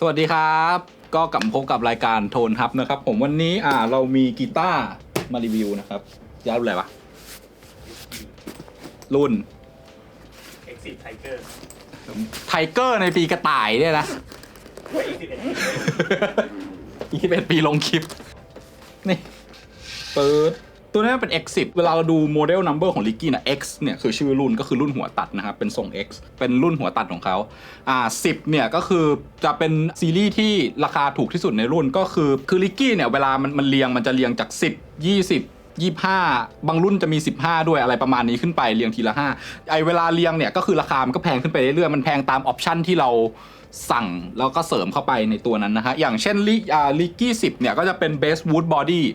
สวัสดีครับ ก็กลับมาพบกับรายการโทนฮับนะครับ ผมวันนี้อ่าเรามีกีตาร์มารีวิวนะครับยาวรุ่นอะไรวะรุ่น Exit Tiger ไทเกอร์ในปีกระต่ายเนี่ยนะ Exit อีกเป็นปีลงคลิป นี่เปิด ตัวนี้เป็น X10 เวลาเราดูโมเดลนัมเบอร์ของลิกกี้นะ X เนี่ยคือชื่อรุ่นก็คือรุ่นหัวตัดนะครับ เป็นทรง X เป็นรุ่นหัวตัดของเขาอ่า10 เนี่ยก็คือจะเป็นซีรีส์ที่ราคาถูกที่สุดในรุ่นก็คือคือลิกกี้เนี่ยเวลามันมันเรียงมันจะเรียงจาก 10 20 25 บางรุ่นจะมี 15 ด้วยอะไรประมาณนี้ขึ้นไปเรียงทีละ 5 ไอเวลาเรียงเนี่ยก็คือราคามันก็แพงขึ้นไปเรื่อยๆมันแพงตามออปชันที่เราสั่งแล้วก็เสริมเข้าไปในตัวนั้นนะฮะ อย่างเช่นลิลิกกี้10เนี่ยก็จะเป็นเบสวูดบอดี้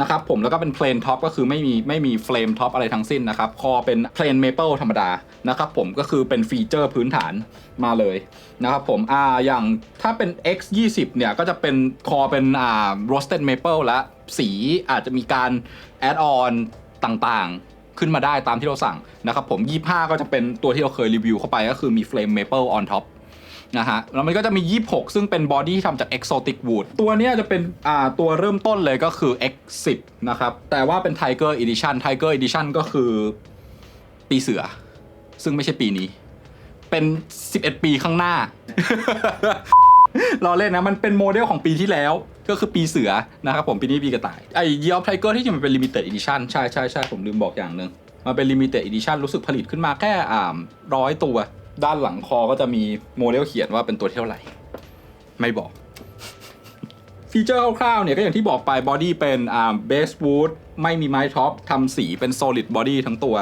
นะครับผมแล้วก็เป็นเพลนท็อปก็คือไม่มีไม่มีเฟรมท็อปอะไรทั้งสิ้นนะครับ คอเป็นเพลนเมเปิลธรรมดานะครับผมก็คือเป็นฟีเจอร์พื้นฐานมาเลยนะครับผมอ่าอย่างถ้าเป็น X 20 เนี่ยก็จะเป็นคอเป็นอ่า roasted maple และ สีอาจจะมีการแอดออนต่างๆ ขึ้นมาได้ตามที่เราสั่งนะครับผม 25 ก็จะเป็นตัวที่เราเคยรีวิวเข้าไปก็คือมี flame maple on top นะฮะแล้วมันก็จะมี 26 ซึ่งเป็นบอดี้ที่ทำจาก exotic wood ตัวนี้จะเป็นอ่าตัวเริ่มต้นเลยก็คือ X10 นะครับ แต่ว่าเป็น Tiger Edition Tiger Edition ก็คือปีเสือ ซึ่งไม่ใช่ปีนี้ เป็น 11 ปีข้างหน้ารอเล่นนะ มันเป็นโมเดลของปีที่แล้ว ก็คือปีเสือนะครับผมปีนี้ปีกระต่ายไอ้ Year of Tiger ที่จริงมันเป็น Limited Edition ใช่ใช่ใช่ผมลืมบอกอย่างหนึ่งมันเป็น Limited Edition รู้สึกผลิตขึ้นมาแค่อ่าร้อยตัว ด้านหลังคอก็จะมีโมเดลเขียนว่าเป็นตัวเท่าไหร่ ไม่บอก ฟีเจอร์คร่าวๆเนี่ยก็อย่างที่บอกไปบอดี้เป็นอ่าเบสวูดไม่มีไม้ท็อปทำสีเป็น solid body ทั้งตัว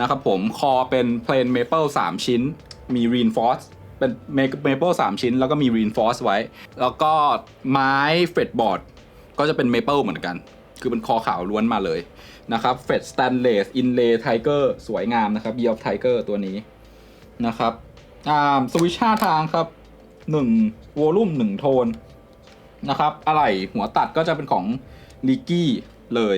นะครับผมคอเป็น plain maple 3 ชิ้นมี reinforce เป็น maple 3ชิ้น แล้วก็มี reinforce ไว้ แล้วก็ไม้เฟดบอร์ดก็จะเป็น maple เหมือนกัน คือเป็นคอขาวล้วนมาเลยนะครับเฟด stainless inlay tiger สวยงามนะครับ year of tiger ตัวนี้นะครับอ่าสวิช5ทางครับ1 volume 1โทนนะครับอะไหล่หัวตัดก็จะเป็นของลิกกี้เลย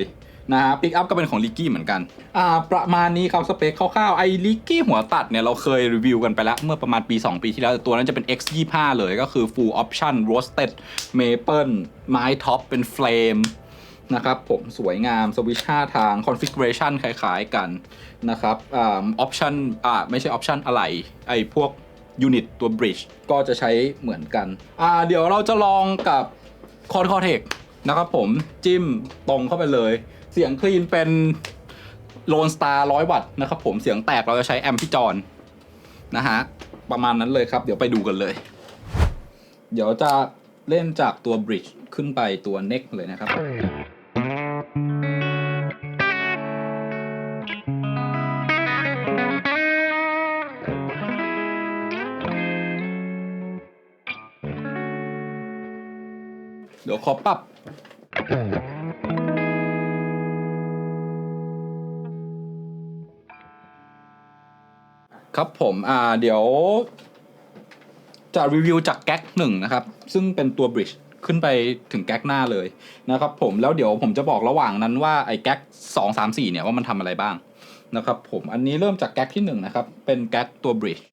นะฮะปิกอัพก็เป็นของลิกกี้เหมือนกัน อ่า ประมาณนี้ครับสเปคคร่าวๆ ไอ้ลิกกี้หัวตัดเนี่ย เราเคยรีวิวกันไปแล้ว เมื่อประมาณปี 2 ปีที่แล้ว แต่ตัวนั้นจะเป็น X 2 5 เลยก็คือ full option roasted maple ไม้ท็อปเป็นเฟรมนะครับผมสวยงามสวิช5ทาง configuration คล้ายๆกันนะครับอ่า option อ่าไม่ใช่ option อะไหล่ไอ้พวกยูนิตตัว bridge ก็จะใช้เหมือนกันอ่าเดี๋ยวเราจะลองกับคอนคอเทคนะครับผมจิ้มตรงเข้าไปเลย เสียงคลีนเป็นโลนสตาร์ร้อยวัตต์นะครับผมเสียงแตกเราจะใช้แอมพิจอนนะฮะประมาณนั้นเลยครับ เดี๋ยวไปดูกันเลย เดี๋ยวจะเล่นจากตัว bridge ขึ้นไปตัว neck เลยนะครับเดี๋ยวขอปรับ ครับผมอ่าเดี๋ยว จะรีวิวจากแก๊กหนึ่งนะครับ ซึ่งเป็นตัวบริดจ์ขึ้นไปถึงแก๊กหน้าเลยนะครับผมแล้วเดี๋ยวผมจะบอกระหว่างนั้นว่าไอ้แก๊กสองสามสี่เนี่ยว่ามันทำอะไรบ้างนะครับผมอันนี้เริ่มจากแก๊กที่หนึ่งนะครับ เป็นแก๊กตัวบริดจ์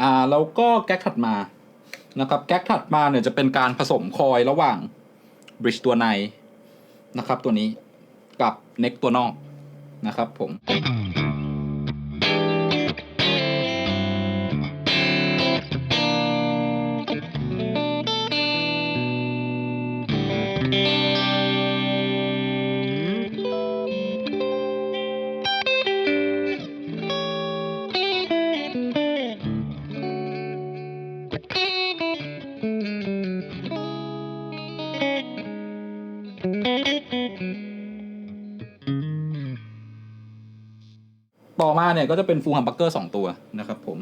อ่าแล้วก็แก๊กถัดมานะครับแก๊กถัดมาเนี่ยจะเป็นการผสมคอยระหว่างบริดจ์ตัวในนะครับตัวนี้กับเน็กตัวนอกนะครับผม เนี่ยก็จะเป็นฟูลฮัมบักเกอร์สองตัวนะครับผม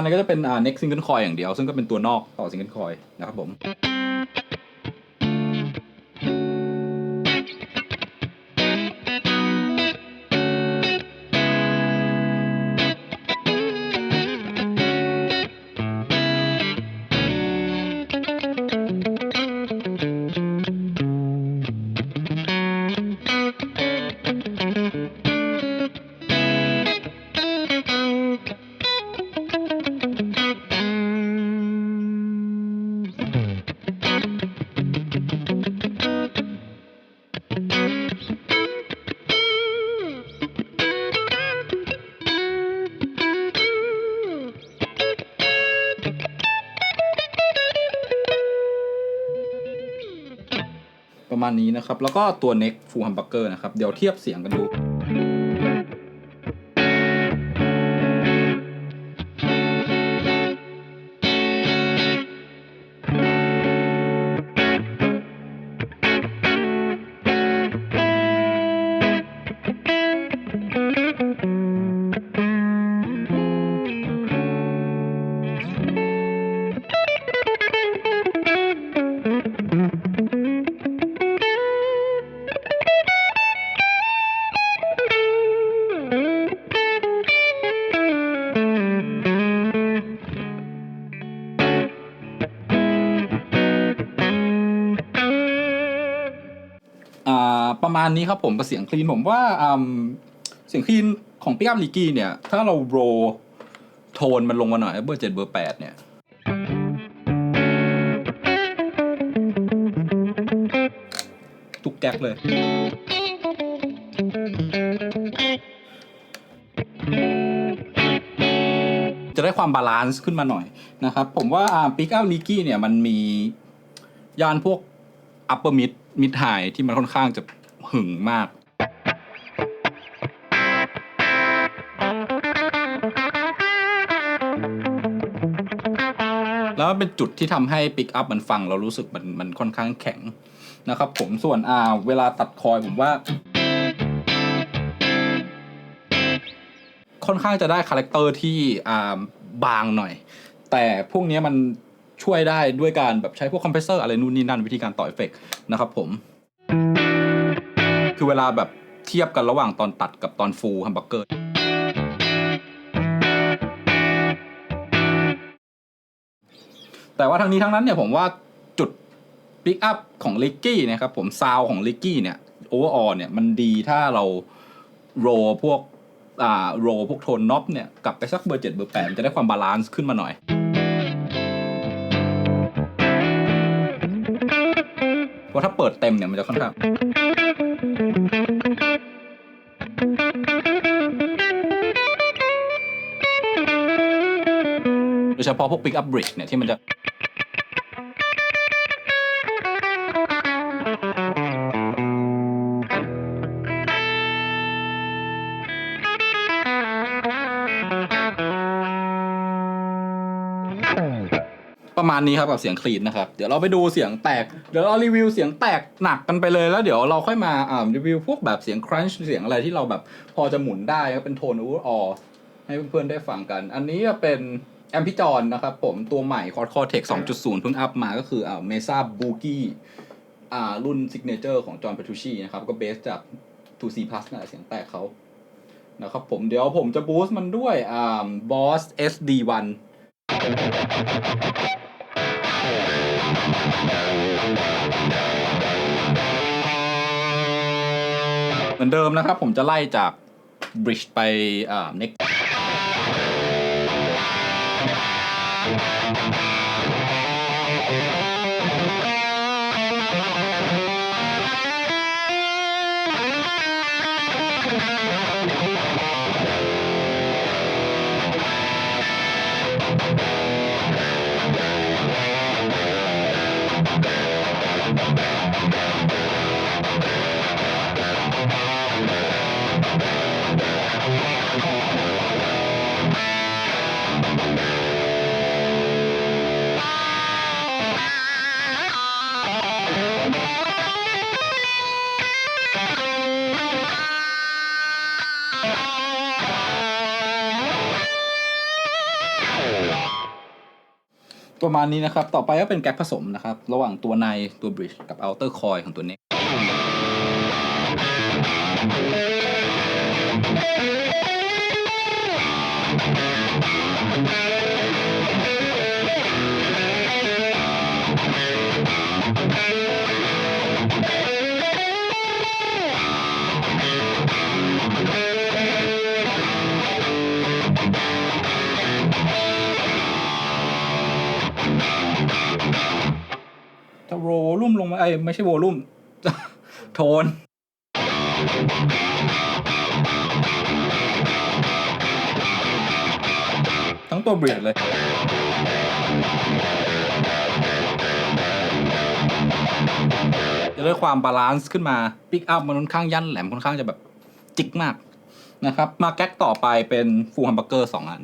เนี่ยก็จะเป็นอ่า next single coil อย่างเดียว ซึ่งก็เป็นตัวนอกต่อ single coil นะครับผม ประมาณนี้นะครับ แล้วก็ตัว neck full humbucker นะครับ เดี๋ยวเทียบเสียงกันดูาประมนี้ครับผมกับเสียงคลีนผมว่าอืมเสียงคลีนของปิกอัพลีกี้เนี่ย ถ้าเราโรโทนมันลงมาหน่อยเบอร์เจ็ดเบอร์แปดเนี่ยตุกแก๊กเลย จะได้ความบาลานซ์ขึ้นมาหน่อยนะครับ ผมว่าปิกอัพลีกี้เนี่ยมันมียานพวก upper mid mid high ที่มันค่อนข้างจะ หึงมากแล้วเป็นจุดที่ทำให้ปิกอัพมันฟังเรารู้สึกมันมันค่อนข้างแข็งนะครับผมส่วนอ่าเวลาตัดคอยผมว่า ค่อนข้างจะได้คาแรคเตอร์ที่อ่าบางหน่อย แต่พวกนี้มันช่วยได้ด้วยการแบบใช้พวกคอมเพรสเซอร์อะไรนู่นนี่นั่นวิธีการต่อเอฟเฟกต์นะครับผม เวลาแบบเทียบกันระหว่างตอนตัดกับตอนฟูลฮัมบักเกอร์แต่ว่าทั้งนี้ทั้งนั้นเนี่ยผมว่าจุดปิกอัพของลิกกี้นะครับผมซาวของลิกกี้เนี่ยโอเวอร์ออเนี่ยมันดีถ้าเราโรพวกอ่าโรพวกโทนน็อปเนี่ยกลับไปสักเบอร์เจ็ดเบอร์แปดจะได้ความบาลานซ์ขึ้นมาหน่อย เพราะถ้าเปิดเต็มเนี่ยมันจะค่อนข้าง ดยเฉพาะพวก Pick Up Bridge เนี่ยที่มันจะประมาณนี้ครับกับเสียงคลีนนะครับ เดี๋ยวเราไปดูเสียงแตก เดี๋ยวเรารีวิวเสียงแตกหนักกันไปเลยแล้วเดี๋ยวเราค่อยมาอ่ารีวิวพวกแบบเสียงครันช์เสียงอะไรที่เราแบบพอจะหมุนได้ครับเป็นโทน overall ให้เพื่อนๆได้ฟังกัน อันนี้เป็น แอมพิจอนนะครับผมตัวใหม่ Cord Cortex 2.0เพิ่งอัพมาก็คืออ่า Mesa Boogie อ่ารุ่น Signature ของ John Petrucci นะครับ ก็เบสจาก 2C Plus นั่นแหละเสียงแตกเขานะครับผมเดี๋ยวผมจะบูสต์มันด้วยอ่า Boss SD1 เหมือนเดิมนะครับ ผมจะไล่จาก bridge ไปอ่า next เประมาณนี้นะครับ ต่อไปก็เป็นแก๊กผสมนะครับ ระหว่างตัวในตัวบริดจ์กับเอาเตอร์คอยของตัวนี้ ไม่ใช่โวลุ่มโทน ทั้งตัวเบรดเลย จะได้ความบาลานซ์ขึ้นมาปิกอัพมันค่อนข้างยันแหลมค่อนข้างจะแบบจิกมากนะครับ มาแก๊กต่อไปเป็นฟูลฮัมเบอร์เกอร์สองอัน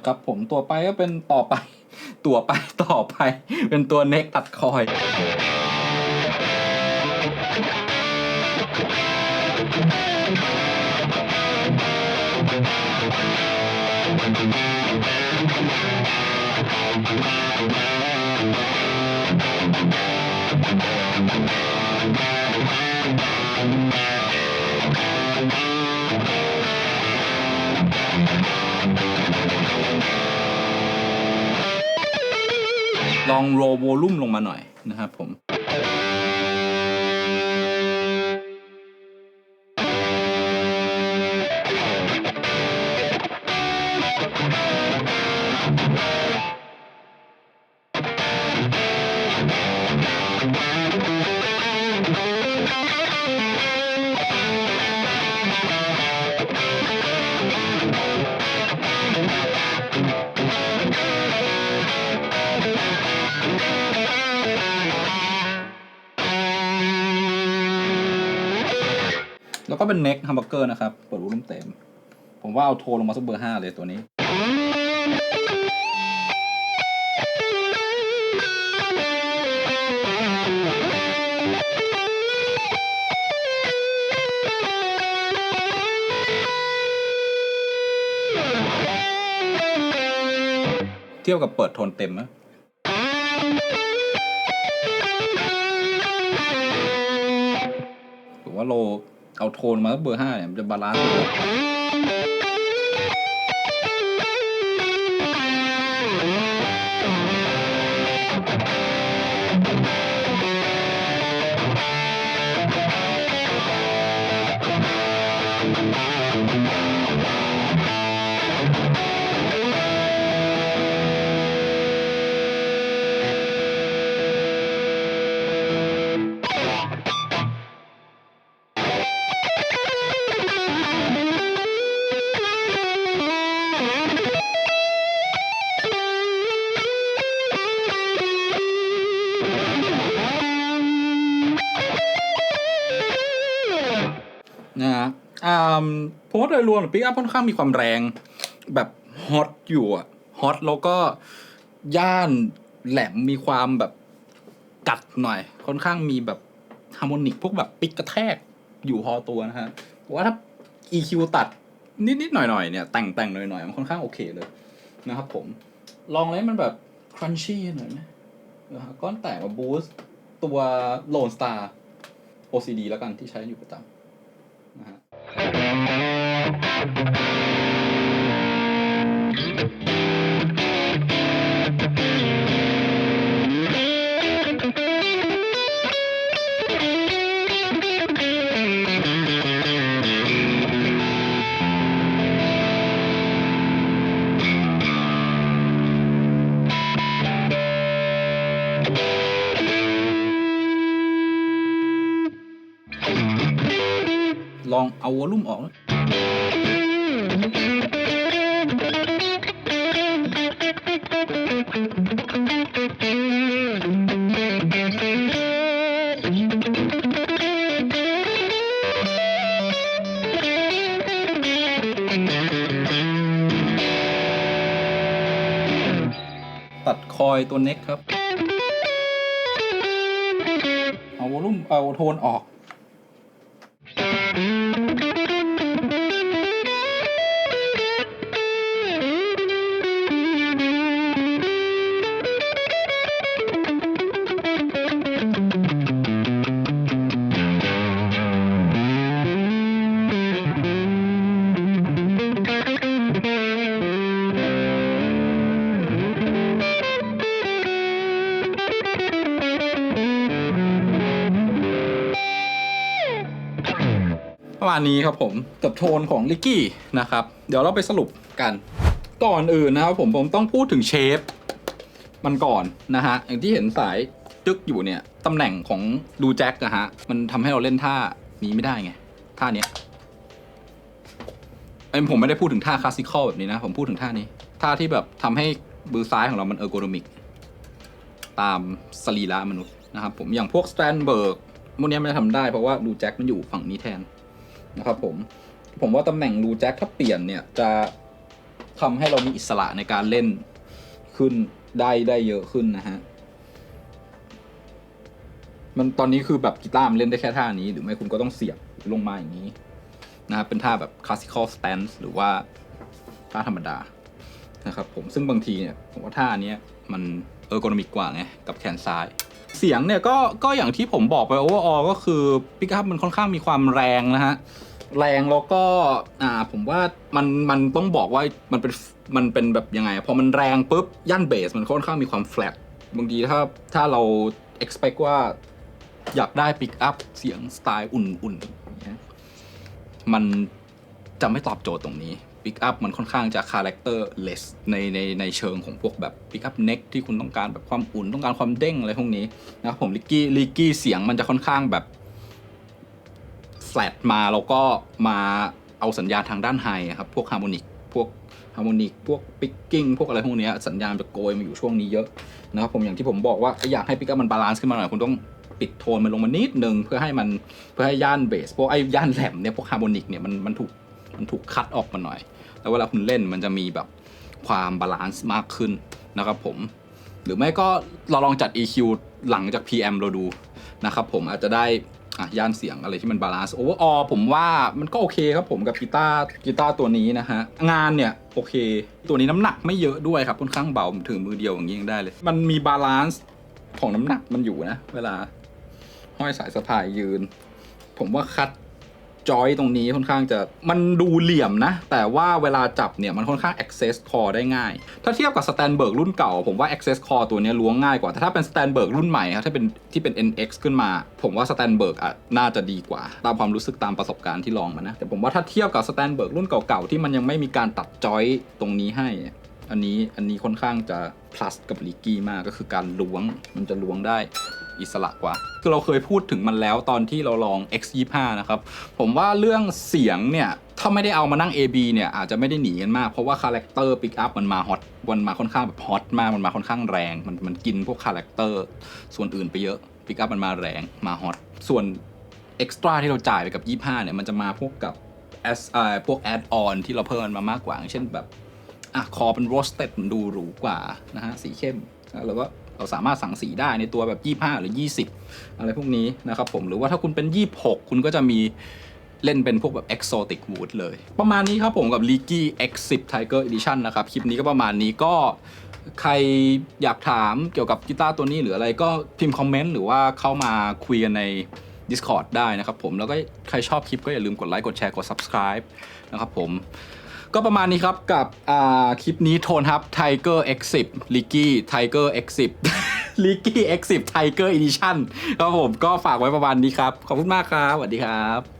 นะครับผมตัวไปก็เป็นต่อไป ตัวไปต่อไป เป็นตัวเน็กตัดคอย ลองโรวอลุ่มลงมาหน่อยนะครับผม แล้วก็เป็นเน็กฮัมเบอร์เกอร์นะครับ เปิดวอลุ่มเต็ม ผมว่าเอาโทรลงมาสักเบอร์ห้าเลยตัวนี้ เทียบกับเปิดโทนเต็มนะผมว่าโล เอาโทนมาสักเบอร์ห้าเนี่ยมันจะบาลานซ์ นะฮะอ่าผมว่าโดยรวมปิกอัพค่อนข้างมีความแรง แบบฮอตอยู่อะฮอตแล้วก็ย่านแหลมมีความแบบกัดหน่อย ค่อนข้างมีแบบฮาร์โมนิกพวกแบบปิกกระแทกอยู่พอตัวนะฮะว่าถ้า EQ ตัดนิดๆหน่อยๆเนี่ย แต่งแต่งๆหน่อยๆมันค่อนข้างโอเคเลยนะครับผม ลองเลยมันแบบครันชี่หน่อยนะก้อนแตกมาบูสต์ตัว Lone Star OCD แล้วกันที่ใช้อยู่ประจำ น เอาวอลลุ่มออกตัดคอยตัวเน็กครับ เอาวอลลุ่มเอาโทนออก ประมาณนี้ครับผมกับโทนของลิกกี้นะครับ เดี๋ยวเราไปสรุปกันก่อนอื่นนะครับผมผมต้องพูดถึงเชฟมันก่อนนะฮะอย่างที่เห็นสายจึกอยู่เนี่ยตำแหน่งของดูแจ็คนะฮะมันทำให้เราเล่นท่านี้ไม่ได้ไงท่าเนี้ยไอผมไม่ได้พูดถึงท่าคลาสสิคอลแบบนี้นะ ผมพูดถึงท่านี้ ท่าที่แบบทำให้มือซ้ายของเรามันเออร์โกนมิก ตามสรีระมนุษย์นะครับผมอย่างพวกสแตนเบิร์กพวกนี้มันจะทำได้เพราะว่าดูแจ็คมันอยู่ฝั่งนี้แทน นะครับผมผมว่าตำแหน่งรูแจ็คถ้าเปลี่ยนเนี่ยจะทำให้เรามีอิสระในการเล่นขึ้นได้ได้เยอะขึ้นนะฮะมันตอนนี้คือแบบกีตาร์มันเล่นได้แค่ท่านี้ หรือไม่คุณก็ต้องเสียบลงมาอย่างนี้นะครับเป็นท่าแบบ classical stance หรือว่าท่าธรรมดานะครับผมซึ่งบางทีเนี่ยผมว่าท่านี้มันเออร์โกนมิกกว่าไงกับแขนซ้าย เสียงเนี่ยก็ก็อย่างที่ผมบอกไปโอเวอร์ออก็คือปิกอัพมันค่อนข้างมีความแรงนะฮะ แรงแล้วก็อ่าผมว่ามันมันต้องบอกว่ามันเป็นมันเป็นแบบยังไง พอมันแรงปุ๊บย่านเบสมันค่อนข้างมีความแฟลตบางทีถ้าถ้าเรา expect ว่าอยากได้ปิกอัพเสียงสไตล์อุ่นๆอย่างเงี้ยมันจะไม่ตอบโจทย์ตรงนี้ ปิกอัพมันค่อนข้างจะ character less ในในในเชิงของพวกแบบปิกอัพเน็กที่คุณต้องการแบบความอุ่นต้องการความเด้งอะไรพวกนี้นะครับผมลิกกี้ลิกกี้เสียงมันจะค่อนข้างแบบแฟลตมาแล้วก็มาเอาสัญญาณทางด้านไฮครับพวกฮาร์โมนิกพวกฮาร์โมนิกพวกปิกกิ้งพวกอะไรพวกนี้สัญญาณจะโกยมาอยู่ช่วงนี้เยอะนะครับผมอย่างที่ผมบอกว่าอยากให้ปิกอัพมันบาลานซ์ขึ้นมาหน่อยคุณต้องปิดโทนมันลงมานิดนึงเพื่อให้มันเพื่อให้ย่านเบสพวกไอ้ย่านแหลมเนี่ยพวกฮาร์โมนิกเนี่ยมันมันถูก มันถูกคัดออกมาหน่อย แล้วเวลาคุณเล่นมันจะมีแบบความบาลานซ์มากขึ้นนะครับผม หรือไม่ก็เราลองจัด EQ หลังจาก PM เราดูนะครับผมอาจจะได้อะย่านเสียงอะไรที่มันบาลานซ์โอเวอร์ออผมว่ามันก็โอเคครับผมกับกีตาร์กีตาร์ตัวนี้นะฮะ งานเนี่ย โอเค ตัวนี้น้ำหนักไม่เยอะด้วยครับค่อนข้างเบาถือมือเดียวอย่างนี้ยังได้เลย มันมีบาลานซ์ของน้ำหนักมันอยู่นะ เวลาห้อยสายสะพายยืน ผมว่าคัด จอยตรงนี้ค่อนข้างจะมันดูเหลี่ยมนะ แต่ว่าเวลาจับเนี่ยมันค่อนข้าง access core ได้ง่าย ถ้าเทียบกับ Stanberg รุ่นเก่า ผมว่า access core ตัวนี้ล้วงง่ายกว่า แต่ถ้าเป็น Stanberg รุ่นใหม่ครับถ้าเป็นที่เป็น NX ขึ้นมา ผมว่า Stanberg อะน่าจะดีกว่า ตามความรู้สึกตามประสบการณ์ที่ลองมานะ แต่ผมว่าถ้าเทียบกับ Stanberg รุ่นเก่าๆที่มันยังไม่มีการตัดจอยตรงนี้ให้อันนี้อันนี้ค่อนข้างจะ plus กับ l ีกี้มากก็คือการล้วงมันจะล้วงได้ อิสระกว่า คือเราเคยพูดถึงมันแล้วตอนที่เราลอง X25 นะครับ ผมว่าเรื่องเสียงเนี่ย ถ้าไม่ได้เอามานั่ง AB เนี่ยอาจจะไม่ได้หนีกันมาก เพราะว่าคาแรคเตอร์ปิกอัพมันมาฮอตมันมาค่อนข้างแบบฮอตมาก มันมาค่อนข้างแรง มันมันกินพวกคาแรคเตอร์ส่วนอื่นไปเยอะปิกอัพมันมาแรงมาฮอตส่วนเอ็กซ์ตร้าที่เราจ่ายไปกับ 25เนี่ยมันจะมาพวกกับ S อ่าพวกแอดออนที่เราเพิ่มมันมามากกว่างเช่นแบบอะคอเป็นโรสเต็ดมันดูหรูกว่านะฮะสีเข้มแล้วก็ เราสามารถสั่งสีได้ในตัวแบบ 25 หรือ 20 อะไรพวกนี้นะครับผมหรือว่าถ้าคุณเป็น 26 คุณก็จะมีเล่นเป็นพวกแบบ exotic wood เลย ประมาณนี้ครับผมกับ l e g y X10 Tiger Edition นะครับ คลิปนี้ก็ประมาณนี้ก็ใครอยากถามเกี่ยวกับกีตาร์ตัวนี้หรืออะไรก็พิมพ์คอมเมนต์หรือว่าเข้ามาคุยกันใน Discord ได้นะครับผมแล้วก็ใครชอบคลิปก็อย่าลืมกดไลค์กดแชร์กด subscribe นะครับผม ก็ประมาณนี้ครับกับอ่าคลิปนี้โทนครับ Tiger X10 l i g y Tiger X10 l i g y X10 Tiger Edition ครับผมก็ฝากไว้ประมาณนี้ครับ ขอบคุณมากครับ สวัสดีครับ